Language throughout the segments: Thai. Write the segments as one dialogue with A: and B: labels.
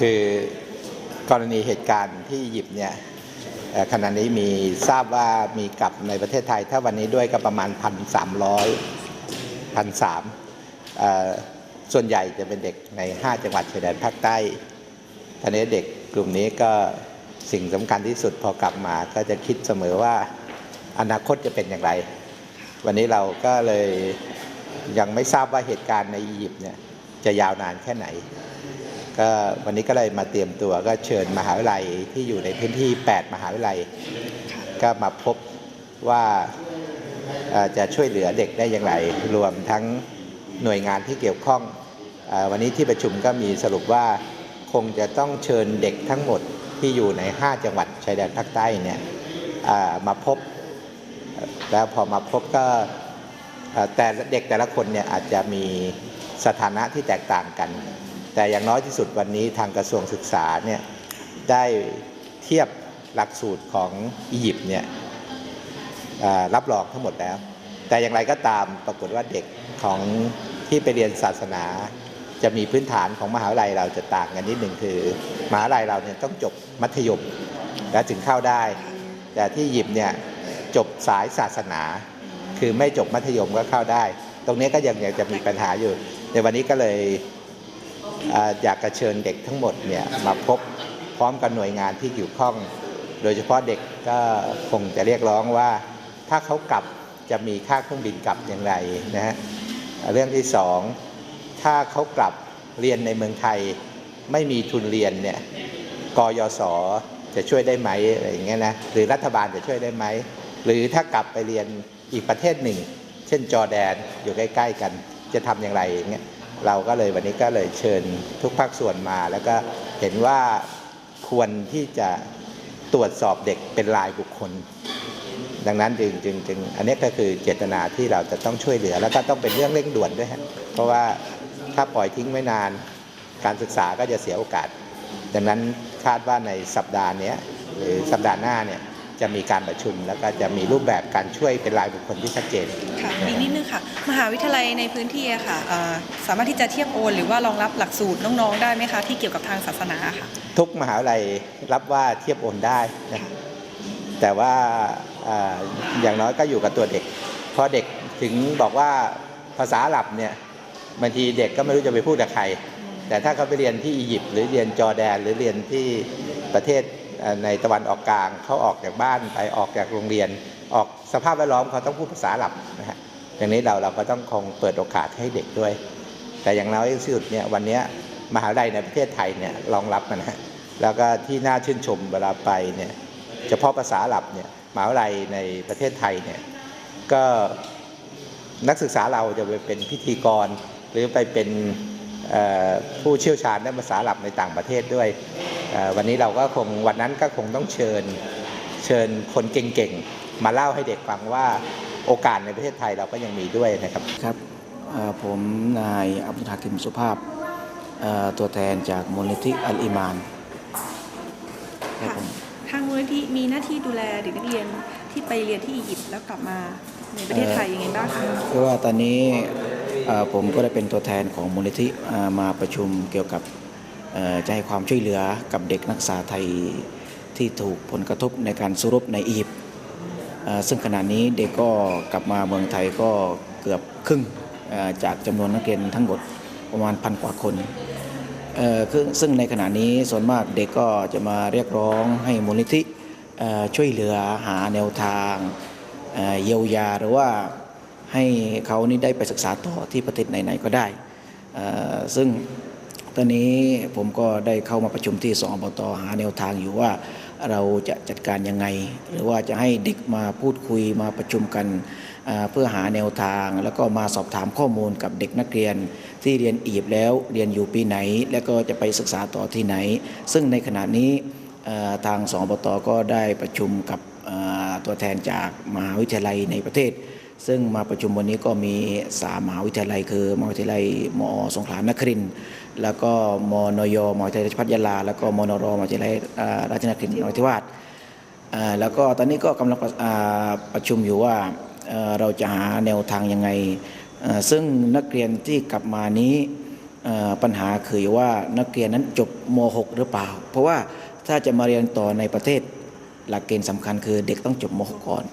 A: คือกรณีเหตุการณ์ที่อียิปต์เนี่ยขณะนี้มีทราบว่ามีกลับในประเทศไทย ถ้าวันนี้ด้วยก็ประมาณ 1,300 1,300 ส่วนใหญ่จะเป็นเด็กใน 5 จังหวัดชายแดนภาคใต้ตอนนี้เด็กกลุ่มนี้ก็สิ่งสำคัญที่สุดพอกลับมาก็จะคิดเสมอว่าอนาคตจะเป็นอย่างไร วันนี้เราก็เลยยังไม่ทราบว่าเหตุการณ์ในอียิปต์เนี่ยจะยาวนานแค่ไหน ก็วันนี้ก็เลยมาเตรียมตัวก็เชิญมหาวิทยาลัยที่อยู่ในพื้นที่ 8 มหาวิทยาลัย ก็มาพบว่าเอ่อจะช่วยเหลือเด็กได้อย่างไร รวมทั้งหน่วยงานที่เกี่ยวข้องเออวันนี้ที่ประชุมก็มีสรุปว่าคงจะต้องเชิญเด็กทั้งหมดที่อยู่ใน 5 จังหวัดชายแดนภาคใต้เนี่ยเอ่อมาพบ แล้วพอมาพบก็เอ่อแต่ละเด็กแต่ละคนเนี่ยอาจจะมีสถานะที่แตกต่างกัน แต่อย่างน้อยที่สุดวันนี้ทางกระทรวงศึกษาเนี่ยได้เทียบหลักสูตรของอียิปต์เนี่ยรับรองทั้งหมดแล้ว แต่อย่างไรก็ตามปรากฏว่าเด็กของที่ไปเรียนศาสนา จะมีพื้นฐานของมหาวิทยาลัยเราจะต่างกันนิดหนึ่งคือ มหาวิทยาลัยเราเนี่ยต้องจบมัธยมแล้วถึงเข้าได้ แต่ที่อียิปต์เนี่ยจบสายศาสนา คือไม่จบมัธยมก็เข้าได้ ตรงนี้ก็ยังยังจะมีปัญหาอยู่ ในวันนี้ก็เลย อยากกระเชิญเด็กทั้งหมดเนี่ยมาพบพร้อมกับหน่วยงานที่เกี่ยวข้อง โดยเฉพาะเด็กก็คงจะเรียกร้องว่า ถ้าเขากลับจะมีค่าเครื่องบินกลับอย่างไรนะฮะเรื่องที่สองถ้าเขากลับเรียนในเมืองไทยไม่มีทุนเรียนเนี่ยกยศจะช่วยได้ไหมอะไรอย่างเงี้ยนะหรือรัฐบาลจะช่วยได้ไหมหรือถ้ากลับไปเรียนอีกประเทศหนึ่ง เช่นจอร์แดนอยู่ใกล้ ๆ กันจะทำอย่างไรอย่างเงี้ย เราก็เลยวันนี้ก็เลยเชิญทุกภาคส่วนมา แล้วก็เห็นว่าควรที่จะตรวจสอบเด็กเป็นรายบุคคล ดังนั้นจึงจึงจึงอันนี้ก็คือเจตนาที่เราจะต้องช่วยเหลือ แล้วก็ต้องเป็นเรื่องเร่งด่วนด้วยฮะเพราะว่าถ้าปล่อยทิ้งไว้นาน การศึกษาก็จะเสียโอกาส ดังนั้นคาดว่าในสัปดาห์นี้หรือสัปดาห์หน้าเนี่ย จะมีการประชุม แล้วก็จะมีรูปแบบการช่วยเป็นรายบุคคลที่ชัดเจน
B: ค่ะอีกนิดนึงค่ะ มหาวิทยาลัยในพื้นที่อะค่ะเอ่อสามารถที่จะเทียบโอน หรือว่ารองรับหลักสูตรน้องๆได้ไหมคะที่เกี่ยวกับทางศาสนาค่ะ
A: ทุกมหาวิทยาลัยรับว่าเทียบโอนได้นะแต่ว่าอ่าอย่างน้อยก็อยู่กับตัวเด็กเพราะเด็กถึงบอกว่าภาษาอาหรับเนี่ยบางทีเด็กก็ไม่รู้จะไปพูดกับใคร แต่ถ้าเขาไปเรียนที่อียิปต์หรือเรียนจอร์แดน หรือเรียนที่ประเทศเอ่อ ในตะวันออกกลางเขาออกจากบ้านไปออกจากโรงเรียน ออกสภาพแวดล้อมเขาต้องพูดภาษาหรับนะฮะอย่างนี้เราเราก็ต้องคงเปิดโอกาสให้เด็กด้วย แต่อย่างน้อยที่สุดเนี่ยวันนี้มหาวิทยาลัยในประเทศไทยเนี่ยรองรับนะฮะแล้วก็ที่น่าชื่นชมเวลาไปเนี่ยเฉพาะภาษาหรับเนี่ยมหาวิทยาลัยในประเทศไทยเนี่ยก็นักศึกษาเราจะไปเป็นพิธีกร หรือไปเป็นผู้เชี่ยวชาญด้านภาษาหรับในต่างประเทศด้วย วันนี้เราก็คงวันนั้นก็คงต้องเชิญเชิญคนเก่งๆ มาเล่าให้เด็กฟังว่าโอกาสในประเทศไทยเราก็ยังมีด้วยนะครับ
C: ครับเอ่อผมนายอับดุลฮากิมสุภาพเอ่อตัวแทนจากมูลนิธิอัลอิมานครับ
B: ค่ะ
C: ผม
B: ทางมูลนิธิมีหน้าที่ดูแลเด็กนักเรียนที่ไปเรียนที่อียิปต์แล้วกลับมาในประเทศไทยยังไงบ้างคะ
C: คือว่าตอนนี้เอ่อผมก็ได้เป็นตัวแทนของมูลนิธิเอ่อมาประชุมเกี่ยวกับเอ่อ จะให้ความช่วยเหลือกับเด็กนักศึกษาไทยที่ถูกผลกระทบในการสู้รบในอียิปต์ซึ่งขณะนี้เด็กก็กลับมาเมืองไทยก็เกือบครึ่งจากจำนวนนักเรียนทั้งหมดประมาณพันกว่าคนซึ่งในขณะนี้ส่วนมากเด็กก็จะมาเรียกร้องให้มูลนิธิช่วยเหลือหาแนวทางเยียวยาหรือว่าให้เขานี่ได้ไปศึกษาต่อที่ประเทศไหนๆก็ได้ซึ่ง ตอนนี้ผมก็ได้เข้ามาประชุมที่สอบตหาแนวทางอยู่ว่าเราจะจัดการยังไง หรือว่าจะให้เด็กมาพูดคุยมาประชุมกันเพื่อหาแนวทาง แล้วก็มาสอบถามข้อมูลกับเด็กนักเรียน ที่เรียนอียิปต์แล้วเรียนอยู่ปีไหน แล้วก็จะไปศึกษาต่อที่ไหน ซึ่งในขณะนี้ทางสอบตก็ได้ประชุมกับตัวแทนจากมหาวิทยาลัยในประเทศ ซึ่งมาประชุมวันนี้ก็มีสามมหาวิทยาลัยคือมหาวิทยาลัยมอสงขลานครินแล้วก็มนยมหาวิทยาลัยราชภัฏยาลา แล้วก็มนรมหาวิทยาลัยราชนครินทร์นราธิวาสแล้วก็ตอนนี้ก็กำลังประชุมอยู่ว่าเราจะหาแนวทางยังไง ซึ่งนักเรียนที่กลับมานี้ปัญหาคือว่านักเรียนนั้นจบม .6 หรือเปล่า เพราะว่าถ้าจะมาเรียนต่อในประเทศหลักเกณฑ์สำคัญคือเด็กต้องจบม .6 ก่อน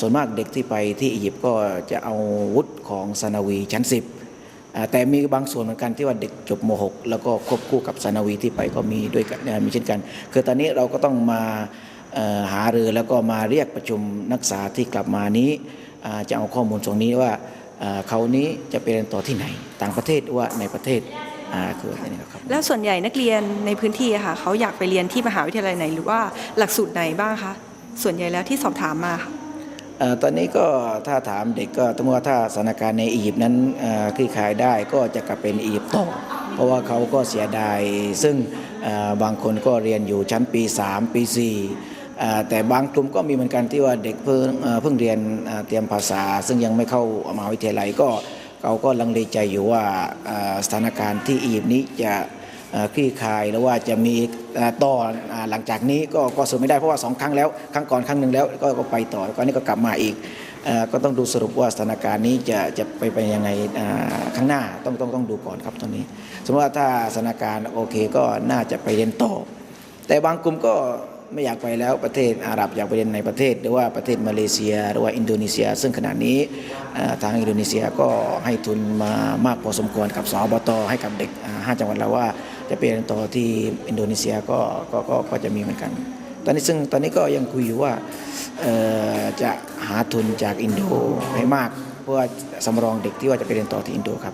C: ส่วนมากเด็กที่ไปที่อียิปต์ก็จะเอาวุฒิของซานาวีชั้น 10 แต่มีบางส่วนเหมือนกันที่ว่าเด็กจบม .6 แล้วก็ควบคู่กับซานาวีที่ไปก็มีด้วยกันมีเช่นกัน คือตอนนี้เราก็ต้องมาหารือแล้วก็มาเรียกประชุมนักศึกษาที่กลับมานี้จะเอาข้อมูลตรงนี้ว่าเขานี้จะไปเรียนต่อที่ไหน ต่างประเทศหรือว่าในประเทศคืออันนี้ครับ
B: แล้วส่วนใหญ่นักเรียนในพื้นที่ค่ะเขาอยากไปเรียนที่มหาวิทยาลัยไหน หรือว่าหลักสูตรไหนบ้างคะส่วนใหญ่แล้วที่สอบถามมาค่ะ
C: ตอนนี้ก็ถ้าถามเด็กก็สมมติว่าถ้าสถานการณ์ในอียิปต์นั้นคลี่คลายได้ก็จะกลับเป็นอียิปต์ต่อเพราะว่าเขาก็เสียดาย ซึ่งบางคนก็เรียนอยู่ชั้นปี 3 ปี 4 แต่บางกลุ่มก็มีเหมือนกันที่ว่าเด็กเพิ่งเพิ่งเรียนเตรียมภาษา ซึ่งยังไม่เข้ามหาวิทยาลัยก็เขาก็ลังเลใจอยู่ว่าสถานการณ์ที่อียิปต์นี้จะ คลี่คลายหรือว่าจะมีต่อหลังจากนี้ก็ก็สรุปไม่ได้เพราะว่าสองครั้งแล้วครั้งก่อนครั้งหนึ่งแล้วก็ก็ไปต่อแล้วก็นี่ก็กลับมาอีกก็ต้องดูสรุปว่าสถานการณ์นี้จะจะไปไปยังไงข้างหน้าต้องต้องต้องดูก่อนครับตอนนี้ สมมติว่าถ้าสถานการณ์โอเคก็น่าจะไปเรียนต่อ แต่บางกลุ่มก็ไม่อยากไปแล้วประเทศอาหรับอยากไปเรียนในประเทศ หรือว่าประเทศมาเลเซีย หรือว่าอินโดนีเซีย ซึ่งขณะนี้ทางอินโดนีเซียก็ให้ทุนมามากพอสมควรกับสอบตให้กับเด็กอ่าห้าจังหวัดแล้วว่า จะไปเรียนต่อที่อินโดนีเซียก็ก็ก็ก็จะมีเหมือนกัน ตอนนี้ซึ่งตอนนี้ก็ยังคุยอยู่ว่าจะหาทุนจากอินโดให้มาก เพื่อสำรองเด็กที่ว่าจะไปเรียนต่อที่อินโดครับ